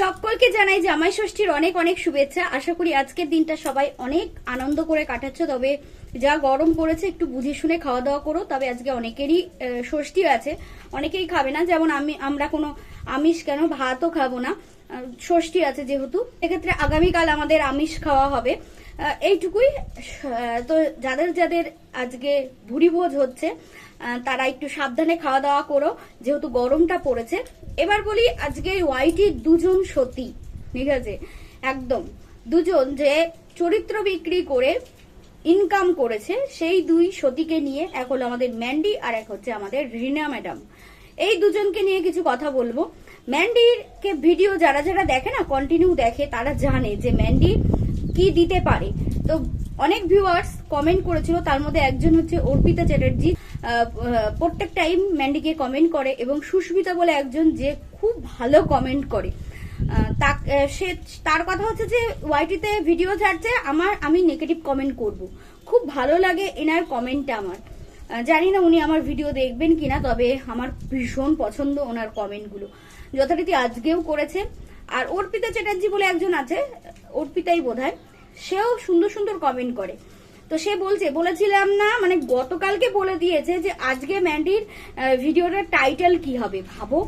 সকলকে জানাই জামাই ষষ্ঠীর অনেক অনেক শুভেচ্ছা। আশা করি আজকের দিনটা সবাই অনেক আনন্দ করে কাটাচ্ছ। তবে যা গরম পড়েছে, একটু বুঝে শুনে খাওয়া দাওয়া করো। তবে আজকে অনেকেরই ষষ্ঠী আছে। অনেকেই খাবে না। যেমন আমি, আমরা কোনো আমিষ কেন, ভাতও খাব না। ষষ্ঠী আছে যেহেতু। এক্ষেত্রে আগামীকাল আমাদের আমিষ খাওয়া হবে। এইটুকুই। তো যাদের যাদের আজকে ভুরি ভোজ হচ্ছে তারা একটু সাবধানে খাওয়া দাওয়া করো, যেহেতু গরমটা পড়েছে। এবার বলি আজকে ওয়াইটির দুজন সতী, ঠিক আছে? একদম। দুজন যে চরিত্র বিক্রি করে ইনকাম করেছে, সেই দুই সতীকে নিয়ে এক হলো আমাদের ম্যান্ডি আর এক হচ্ছে আমাদের রিনা ম্যাডাম। এই দুজনকে নিয়ে কিছু কথা বলব। ম্যান্ডিকে ভিডিও যারা যারা দেখে না কন্টিনিউ দেখে, তারা জানে যে ম্যান্ডি কি দিতে পারে? তো অনেক ভিউয়ার্স কমেন্ট করেছিল, তার মধ্যে একজন হচ্ছে অর্পিতা চ্যাটার্জি। প্রত্যেক টাইম ম্যান্ডিকে কমেন্ট করে এবং সুস্মিতা বলে একজন যে খুব ভালো কমেন্ট করে। সে, তার কথা হচ্ছে যে ওয়াইটিতে ভিডিও ছাড়ছে, আমার, আমি নেগেটিভ কমেন্ট করব। খুব ভালো লাগে এনার কমেন্টটা আমার। জানি না উনি আমার ভিডিও দেখবেন কিনা, তবে আমার ভীষণ পছন্দ ওনার কমেন্টগুলো যথারীতি আজকেও করেছে। আর অর্পিতা চ্যাটার্জি বলে একজন আছে, অর্পিতাই বোধ সেও সুন্দর সুন্দর কমেন্ট করে। তো সে বলছে, বলেছিলাম না মানে গতকালকে বলে দিয়েছে যে আজকে ম্যান্ডির ভিডিওটার টাইটেল কি হবে, ভাবো।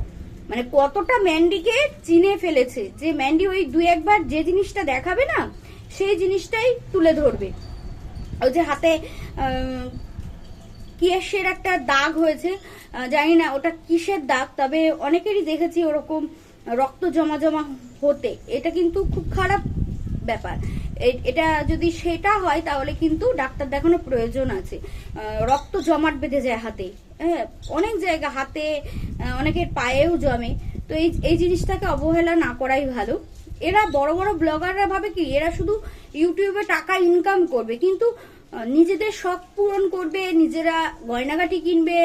মানে কতটা ম্যান্ডিকে চিনে ফেলেছে যে ম্যান্ডি ওই দুই একবার যে জিনিসটা দেখাবে না, সেই জিনিসটাই তুলে ধরবে। ওই যে হাতে কিসের একটা দাগ হয়েছে জানি না ওটা কিসের দাগ, তবে অনেকেরই দেখেছি ওরকম রক্ত জমা জমা হতে। এটা কিন্তু খুব খারাপ ব্যাপার। এটা যদি সেটা হয়, তাহলে কিন্তু ডাক্তার দেখানো প্রয়োজন আছে। রক্ত জমাট বেঁধে যায় হাতে। হ্যাঁ অনেক জায়গা হাতে অনেকের পায়েও জমে। তো এই এই জিনিসটাকে অবহেলা না করাই ভালো। এরা বড় বড় ব্লগাররা ভাবে কি, এরা শুধু ইউটিউবে টাকা ইনকাম করবে। কিন্তু নিজেদের শখ পূরণ করবে, নিজেরা গয়নাগাটি কিনবে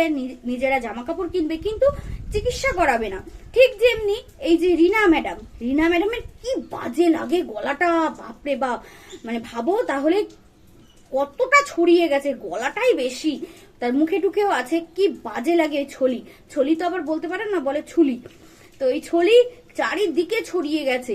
নিজেরা জামা কাপড় কিনবে, কিন্তু চিকিৎসা করাবে না। ঠিক যেমনি এই যে রিনা ম্যাডাম, রিনা ম্যাডামের কি বাজে লাগে গলাটা, বাপরে বাপ। মানে ভাবো তাহলে কতটা ছড়িয়ে গেছে, গলাটাই বেশি। তার মুখে টুকেও আছে, কি বাজে লাগে ওই ছলি। ছলি তো আবার বলতে পারেন না, বলে ছুলি। তো এই ছলি চারিদিকে ছড়িয়ে গেছে।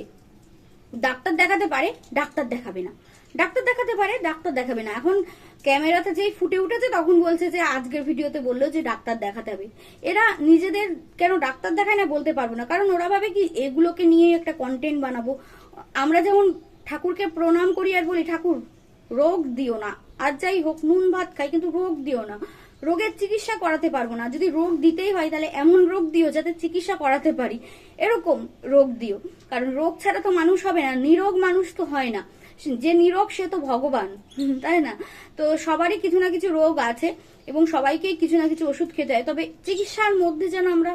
ডাক্তার দেখাতে পারে, ডাক্তার দেখাবে না। ডাক্তার দেখাতে পারে, ডাক্তার দেখাবে না। এখন ক্যামেরাতে যেই ফুটে উঠেছে, তখন বলছে যে, আজকের ভিডিওতে বলল যে, ডাক্তার দেখাতে হবে। এরা নিজেদের কেন ডাক্তার দেখায় না বলতে পারব না। কারণ ওরা ভাবে কি, এগুলোকে নিয়ে একটা কন্টেন্ট বানাবো। আমরা যেমন ঠাকুরকে প্রণাম করি আর বলি, ঠাকুর, রোগ দিও না। আর যাই হোক, নুন ভাত খাই, কিন্তু রোগ দিও না। রোগের চিকিৎসা করাতে পারব না। যদি রোগ দিতেই হয়, তাহলে এমন রোগ দিও যাতে চিকিৎসা করাতে পারি। এরকম রোগ দিও। কারণ রোগ ছাড়া তো মানুষ হবে না। নিরোগ মানুষ তো হয় না। যে নিরোগ সে তো ভগবান তাই না? তো সবারই কিছু না কিছু রোগ আছে এবং সবাইকেই কিছু না কিছু ওষুধ খেতে হয়। তবে চিকিৎসার মধ্যে যেন আমরা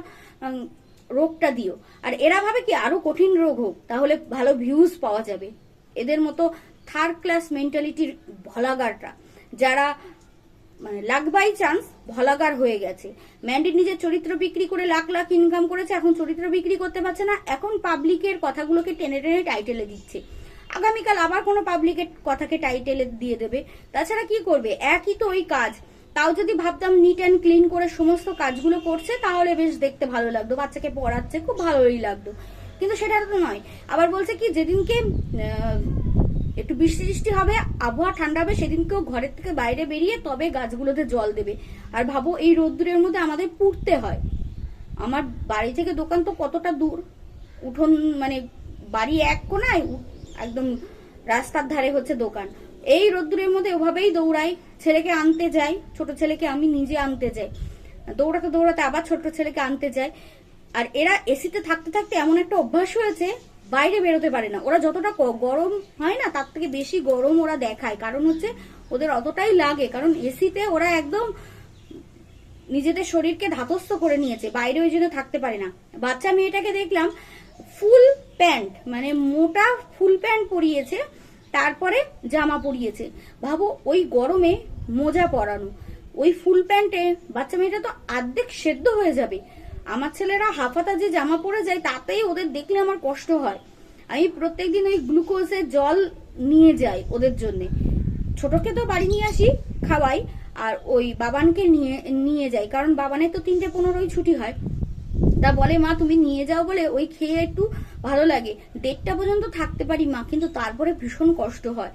রোগটা দিও। আর এরা ভাবে কি আরও কঠিন রোগ হোক, তাহলে ভালো ভিউজ পাওয়া যাবে। এদের মতো থার্ড ক্লাস মেন্টালিটির ভলাগারটা যারা মানে লাখ বাই চান্স ভলাগার হয়ে গেছে। ম্যান্ডি নিজের চরিত্র বিক্রি করে লাখ লাখ ইনকাম করেছে, এখন চরিত্র বিক্রি করতে পারছে না। এখন পাবলিকের কথাগুলোকে টেনে টেনে টাইটেলে দিচ্ছে। আগামীকাল আবার কোনো পাবলিকের কথাকে টাইটেলে দিয়ে দেবে। তাছাড়া কি করবে? একই তো ওই কাজ। তাও যদি ভাবতাম নিট অ্যান্ড ক্লিন করে সমস্ত কাজগুলো করছে, তাহলে বেশ দেখতে ভালো লাগতো। বাচ্চাকে পড়াচ্ছে, খুব ভালোই লাগতো। কিন্তু সেটা তো নয়। আবার বলছে কি, যেদিনকে একটু বৃষ্টি বৃষ্টি হবে, আবহাওয়া ঠান্ডা হবে, সেদিনকেও ঘরের থেকে বাইরে বেরিয়ে তবে গাছগুলোতে জল দেবে। আর ভাবো, এই রোদ্দুরের মধ্যে আমাদের পুড়তে হয়। আমার বাড়ি থেকে দোকান তো কতটা দূর। উঠোন মানে বাড়ি এক কোনায় একদম রাস্তার ধারে হচ্ছে দোকান। এই রোদ্দুরের মধ্যে ওভাবেই দৌড়াই, ছেলেকে আনতে যাই, ছোট ছেলেকে আমি নিজে আনতে যাই। দৌড়াতে দৌড়াতে আবার ছোট ছেলেকে আনতে যাই। আর এরা এসিতে থাকতে থাকতে এমন একটা অভ্যাস হয়েছে, বাইরে বেরোতে পারে না। ওরা যতটা গরম হয় না, তার থেকে বেশি গরম ওরা দেখায়। কারণ হচ্ছে ওদের অতটাই লাগে, কারণ এসিতে ওরা একদম নিজেদের শরীরকে ধাতস্থ করে নিয়েছে বাইরে ওই জন্য থাকতে পারে না। বাচ্চা মেয়েটাকে দেখলাম ফুল প্যান্ট মানে মোটা ফুল প্যান্ট পরিয়েছে, তারপরে জামা পরিয়েছে। ভাবো, ওই গরমে মোজা পরানো। ওই ফুল প্যান্টে বাচ্চা মেয়েটা তো আর্ধেক সেদ্ধ হয়ে যাবে। আমার ছেলেরা হাফাতা যে জামা পরে যায়, তাতেই ওদের দেখলে আমার কষ্ট হয়। আমি প্রত্যেকদিন ওই গ্লুকোজের জল নিয়ে যাই ওদের জন্যে। ছোটকে তো বাড়ি নিয়ে আসি, খাওয়াই, আর ওই বাবানকে নিয়ে নিয়ে যাই। কারণ বাবানের তো তিনটে পনেরোই ছুটি হয়। তা বলে, মা, তুমি নিয়ে যাও বলে ওই খেয়ে একটু ভালো লাগে। দেড়টা পর্যন্ত থাকতে পারি, মা, কিন্তু তারপরে ভীষণ কষ্ট হয়।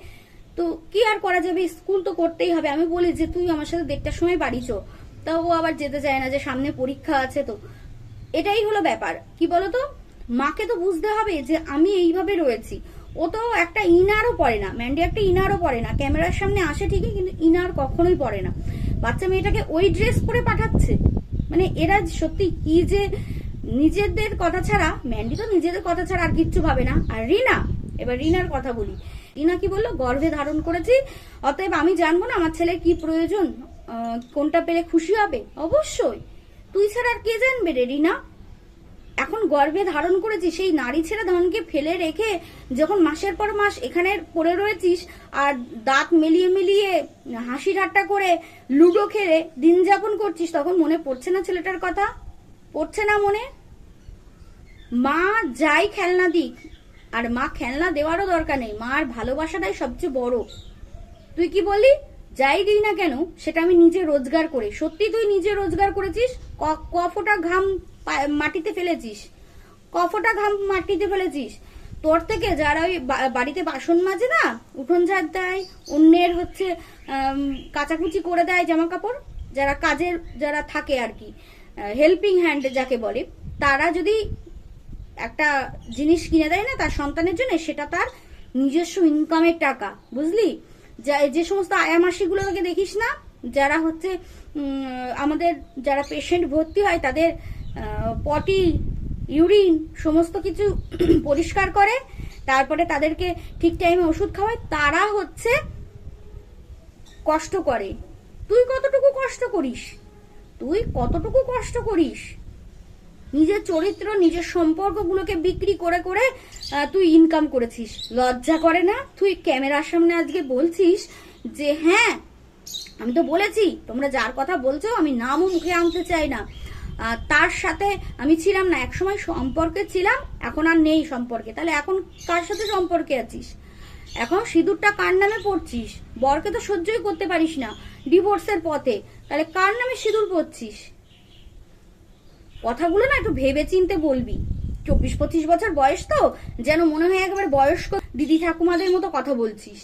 তো কি আর করা যাবে? স্কুল তো করতেই হবে। আমি বলি যে, তুই আমার সাথে দেড়টার সময় বাড়ি চো। তা ও আবার যেতে চায় না যে, সামনে পরীক্ষা আছে তো। এটাই হলো ব্যাপার। কি বলতো? মাকে তো বুঝতে হবে যে, আমি এইভাবে রয়েছি। ও তো একটা ইনারও পরে না। ম্যান্ডি একটা ইনারও পরে না। ক্যামেরার সামনে আসে ঠিকই, কিন্তু ইনার কখনোই পরে না। বাচ্চা মেয়েটাকে ওই ড্রেস পরে পাঠাচ্ছে? মানে এরা সত্যি কি যে নিজেদের কথা ছাড়া ম্যান্ডি তো নিজেদের কথা ছাড়া আর কিচ্ছু ভাবে না। আর রিনা, এবার রিনার কথা বলি। রিনা কি বলল? গর্ভে ধারণ করেছি, অতএব আমি জানব না আমার ছেলের কি প্রয়োজন কোনটা পেলে খুশি হবে? অবশ্যই। তুই ছাড়া আর কে জানবে রে রিনা? এখন গর্ভে ধারণ করেছি, সেই নারী ছেড়ে ধনকে ফেলে রেখে যখন মাসের পর মাস এখানে পড়ে রয়েছিস আর দাঁত মেলিয়ে মিলিয়ে হাসি ঠাট্টা করে লুডো খেলে দিন যাপন করছিস, তখন মনে পড়ছে না ছেলেটার কথা? পড়ছে না মনে? মা যাই খেলনা দিক, আর মা খেলনা দেওয়ারও দরকার নেই। মার ভালোবাসাটাই সবচেয়ে বড়। তুই কি বললি? যাই দিই না কেন, সেটা আমি নিজে রোজগার করে। সত্যি তুই নিজে রোজগার করেছিস? ক- ক ফোঁটা ঘাম মাটিতে ফেলেছিস? ক ফোঁটা ঘাম মাটিতে ফেলেছিস? তোর থেকে যারা ওই বাড়িতে বাসন মাজে না, উঠোন ঝাড় দেয়, অন্যের হচ্ছে কাচাকুচি করে দেয় জামা কাপড় যারা কাজের, যারা থাকে আর কি হেল্পিং হ্যান্ড যাকে বলে, তারা যদি একটা জিনিস কিনে দেয় না তার সন্তানের জন্য, সেটা তার নিজস্ব ইনকামের টাকা, বুঝলি? যা- সমস্ত আয়ামাসিগুলোকে দেখিস না, যারা হচ্ছে আমাদের যারা পেশেন্ট ভর্তি হয়, তাদের পটি ইউরিন সমস্ত কিছু পরিষ্কার করে, তারপরে তাদেরকে ঠিক টাইমে ওষুধ খাওয়ায়, তারা হচ্ছে কষ্ট করে। তুই কতটুকু কষ্ট করিস? তুই কতটুকু কষ্ট করিস? নিজের চরিত্র, নিজের সম্পর্কগুলোকে বিক্রি করে করে তুই ইনকাম করেছিস। লজ্জা করে না? তুই ক্যামেরার সামনে আজকে বলছিস যে হ্যাঁ আমি তো বলেছি, তোমরা যার কথা বলছো, আমি নামও মুখে আনতে চাই না। তার সাথে আমি ছিলাম না, একসময় সম্পর্কে ছিলাম, এখন আর নেই সম্পর্কে। তাহলে এখন কার সাথে সম্পর্কে আছিস? এখন সিঁদুরটা কার নামে পড়ছিস? বরকে তো সহ্যই করতে পারিস না। ডিভোর্সের পথে। তাহলে কার নামে সিঁদুর পড়ছিস? কথাগুলো না একটু ভেবে চিনতে বলবি। চব্বিশ পঁচিশ বছর বয়স তো, যেন মনে হয় একেবারে বয়স্ক দিদি ঠাকুমাদের মতো কথা বলছিস।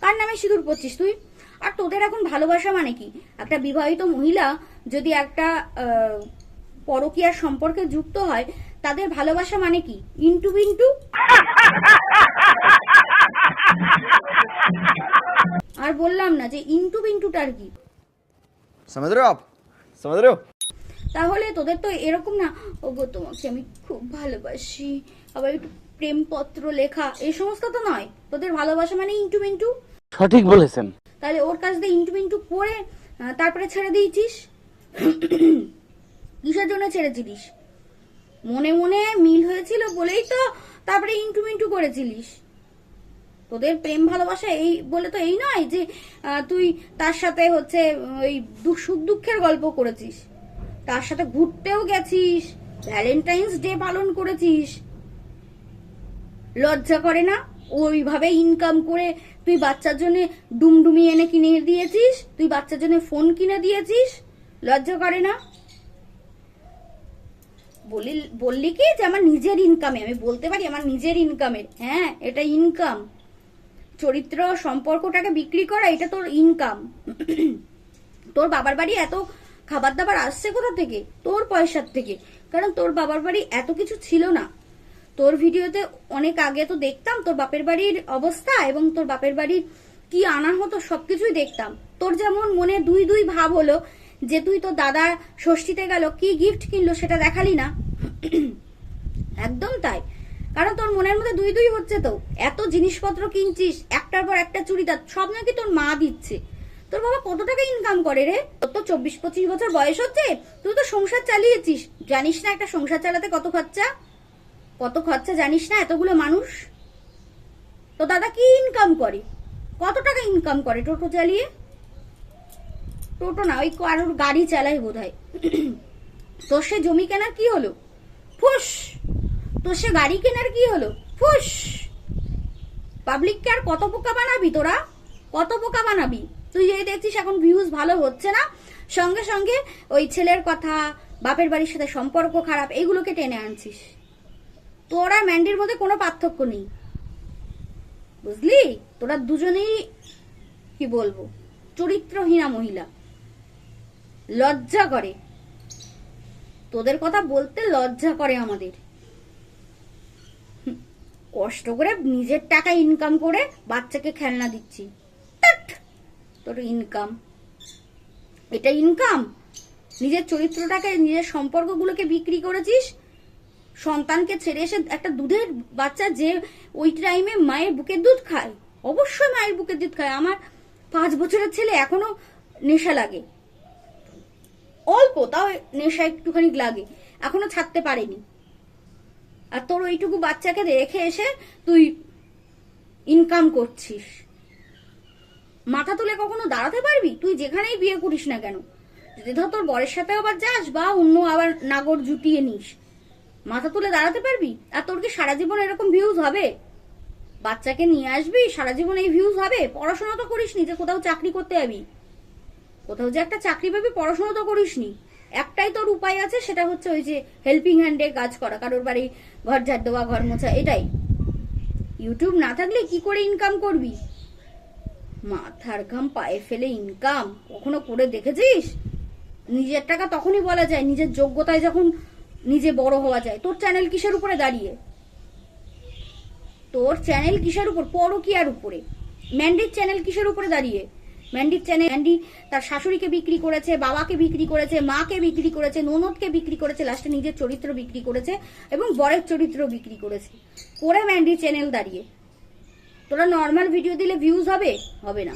কার নামে সিঁদুর পড়ছিস তুই? আর তোদের এখন ভালোবাসা মানে কি? একটা বিবাহিত মহিলা যদি একটা পরকীয়ার সম্পর্কে যুক্ত হয়, তাদের ভালোবাসা মানে কি? ইন্টু বিন্টু? আর বললাম না যে ইন্টু বিন্টুটার কি। আপ। সমাদর তাহলে তোদের তো এরকম না ও গো তোমাকে আমি খুব ভালোবাসি। আবার একটু প্রেমপত্র লেখা এই সমস্ত তো নয়। তোদের ভালোবাসা মানে ইন্টু বিনটু। সঠিক বলেছেন। তাহলে ওর কাছ দিয়ে ইন্টু বিনটু পড়ে তারপরে ছেড়ে দিয়েছিস? কিসের জন্য ছেড়েছিলিস? মনে মনে মিল হয়েছিল বলেই তো তারপরে ইন্টু মিন্টু করেছিলিস। তোদের প্রেম ভালোবাসা এই বলে তো এই নয় যে তুই তার সাথে হচ্ছে, ওই সুখ দুঃখের গল্প করেছিস। তার সাথে ঘুরতেও গেছিস ভ্যালেন্টাইন্স ডে পালন করেছিস। লজ্জা করে না? ওইভাবে ইনকাম করে তুই বাচ্চার জন্য ডুমডুমি এনে কিনে দিয়েছিস, তুই বাচ্চার জন্য ফোন কিনে দিয়েছিস? লজ্জা করে না? বলি বললি কি যে আমার নিজের ইনকামে আমি বলতে পারি আমার নিজের ইনকামের হ্যাঁ এটা ইনকাম চরিত্র সম্পর্কটাকে বিক্রি করা, এটা তোর ইনকাম তোর বাবার বাড়ি এত খাবার দাবার আসছে কোথা থেকে? তোর পয়সার থেকে। কারণ তোর বাবার বাড়ি এত কিছু ছিল না। তোর ভিডিওতে অনেক আগে তো দেখতাম তোর বাপের বাড়ির অবস্থা এবং তোর বাপের বাড়ির কি আনা হতো সবকিছুই দেখতাম। তোর যেমন মনে দুই দুই ভাব হলো যে তুই তো দাদা ষষ্ঠীতে গেল, কি গিফট কিনলো সেটা দেখালি না। একদম তাই। কারণ তোর মনের মধ্যে দুই দুই হচ্ছে তো। এত জিনিসপত্র কিনছিস, একটার পর একটা চুড়িদার সব নাকি তোর মা দিচ্ছে। তোর বাবা কত টাকা ইনকাম করে রে? তোর তো চব্বিশ, পঁচিশ বছর বয়স হচ্ছে, তুই তো সংসার চালিয়েছিস। জানিস না একটা সংসার চালাতে কত খরচা? কত খরচা জানিস না এতগুলো মানুষ? তো দাদা কি ইনকাম করে? কত টাকা ইনকাম করে টোটো চালিয়ে? টোটো না, ওই কারোর গাড়ি চালায় বোধ হয় তোর সে জমি কেনার কি হলো? ফুস! তোর সে গাড়ি কেনার কি হলো? ফুস! পাবলিককে আর কত বোকা বানাবি তোরা? কত বোকা বানাবি? তুই যে দেখছিস এখন ভিউজ ভালো হচ্ছে না? সঙ্গে সঙ্গে ওই ছেলের কথা, বাপের বাড়ির সাথে সম্পর্ক খারাপ এইগুলোকে টেনে আনছিস। তোরা ম্যান্ডির মধ্যে কোনো পার্থক্য নেই। বুঝলি? তোরা দুজনেই, কি বলব, চরিত্রহীনা মহিলা। লজ্জা করে। তোদের কথা বলতে লজ্জা করে আমাদের। কষ্ট করে নিজের টাকা ইনকাম করে বাচ্চাকে খেলনা দিচ্ছি। তোর ইনকাম এটা ইনকাম নিজের চরিত্রটাকে, নিজের সম্পর্কগুলোকে বিক্রি করেছিস? সন্তানকে ছেড়ে এসে একটা দুধের বাচ্চা যে ওই টাইমে মায়ের বুকের দুধ খায়? অবশ্যই মায়ের বুকের দুধ খায়। আমার পাঁচ বছরের ছেলে এখনও নেশা লাগে। অল্প, তাও নেশা একটুখানি লাগে। এখনও ছাড়তে পারেনি। আর তোর ওইটুকু বাচ্চাকে রেখে এসে তুই ইনকাম করছিস। মাথা তুলে কখনো দাঁড়াতে পারবি? তুই যেখানেই বিয়ে করিস না কেন? যদি ধর তোর বরের সাথে আবার যাস বা অন্য আবার নাগর জুটিয়ে নিস, মাথা তুলে দাঁড়াতে পারবি? আর তোর কি সারা জীবন এরকম ভিউজ হবে? বাচ্চাকে নিয়ে আসবি, সারা জীবন এই ভিউজ হবে? পড়াশোনা তো করিস নি যে কোথাও চাকরি করতে যাবি। কোথাও যে একটা চাকরি পাবি, পড়াশোনা তো করিস নি একটাই তোর উপায় আছে, সেটা হচ্ছে ওই যে হেল্পিং হ্যান্ডে কাজ করা, কারোর বাড়ি ঘর ঝাড় দেওয়া, ঘর মোছা, এটাই। ইউটিউব না থাকলে কি করে ইনকাম করবি? মাথার ঘাম, পায়ে ফেলে ইনকাম কখনো করে দেখেছিস? নিজের টাকা তখনই বলা যায়, নিজের যোগ্যতায় যখন নিজে বড় হওয়া যায়। তোর চ্যানেল কিসের উপরে দাঁড়িয়ে? তোর চ্যানেল কিসের উপর? পরকিয়ার উপরে। ম্যান্ডির চ্যানেল কিসের উপরে দাঁড়িয়ে? ম্যান্ডির চ্যানেল ম্যান্ডি তার শাশুড়িকে বিক্রি করেছে, বাবাকে বিক্রি করেছে, মাকে বিক্রি করেছে, ননদকে বিক্রি করেছে লাস্টে নিজের চরিত্র বিক্রি করেছে এবং বরের চরিত্র বিক্রি করেছে। করে ম্যান্ডি চ্যানেল দাঁড়িয়ে। তোরা নর্মাল ভিডিও দিলে ভিউজ হবে? হবে না।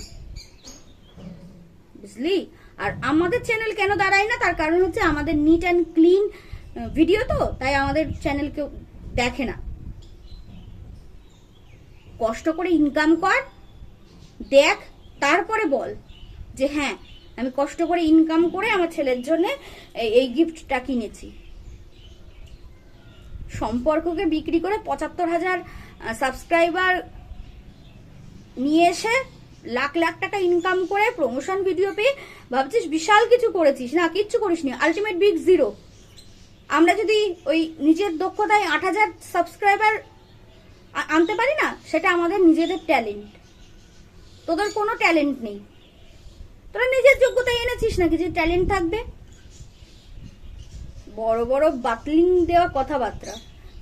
বুঝলি? আর আমাদের চ্যানেল কেন দাঁড়ায় না? তার কারণ হচ্ছে আমাদের নিট অ্যান্ড ক্লিন ভিডিও তো, তাই আমাদের চ্যানেল কেউ দেখে না। কষ্ট করে ইনকাম কর, দেখ তারপরে বল যে হ্যাঁ আমি কষ্ট করে ইনকাম করে আমার ছেলের জন্য এই গিফটটা কিনেছি। সম্পর্ককে বিক্রি করে পঁচাত্তর হাজার সাবস্ক্রাইবার নিয়ে এসে লাখ লাখ টাকা ইনকাম করে প্রমোশন ভিডিও পেয়ে ভাবছিস বিশাল কিছু করেছিস। না, কিচ্ছু করিসনি। আলটিমেট বিগ জিরো আমরা যদি ওই নিজের দক্ষতায় আট হাজার সাবস্ক্রাইবার আনতে পারি না, সেটা আমাদের নিজেদের ট্যালেন্ট তোদের কোনো ট্যালেন্ট নেই। তোরা নিজের যোগ্যতায় এনেছিস নাকি যে ট্যালেন্ট থাকবে? বড় বড় বাতলিং দেওয়া কথাবার্তা।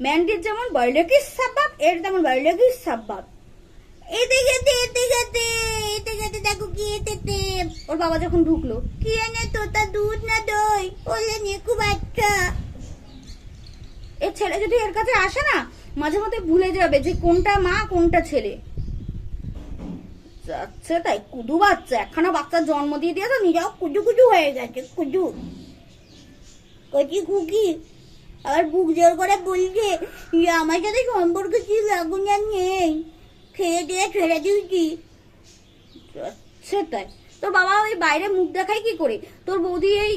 ম্যান্ডির যেমন বয়লকিস সাব্বাব এর তেমন বয়লকিস সাব্বাব এতে গেতে এতে গেতে এতে গেতে দেখো কি এতেতে ওর বাবা যখন ঢুকলো, কি এনে তোতা দুধ না দই? ওলে নেকু বাচ্চা এর ছেলে যদি এর কাছে আসে না, মাঝে মধ্যে ভুলে যাবে যে কোনটা মা, কোনটা ছেলে। তাই, কুদু বাচ্চা, একখানা বাচ্চার জন্ম দিয়ে দিয়ে তো নিজেও কুজু কুজু হয়ে গেছে, কুজু। কচি কুকি আর বুক জোর করে বলছে আমার সাথে সম্পর্ক কি লাগুন আর নেই খেয়ে দিয়ে ছেড়ে দিয়েছি। সেটাই তোর বাবা ওই বাইরে মুখ দেখায় কি করে? তোর বৌদি এই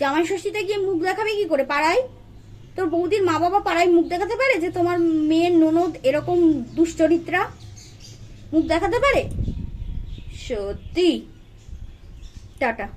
জামাই ষষ্ঠীতে গিয়ে মুখ দেখাবে কি করে পাড়ায়? তোর বৌদির মা বাবা পাড়ায় মুখ দেখাতে পারে যে তোমার মেয়ের ননদ এরকম দুশ্চরিত্রা? মুখ দেখাতে পারে? সত্যি। টাটা।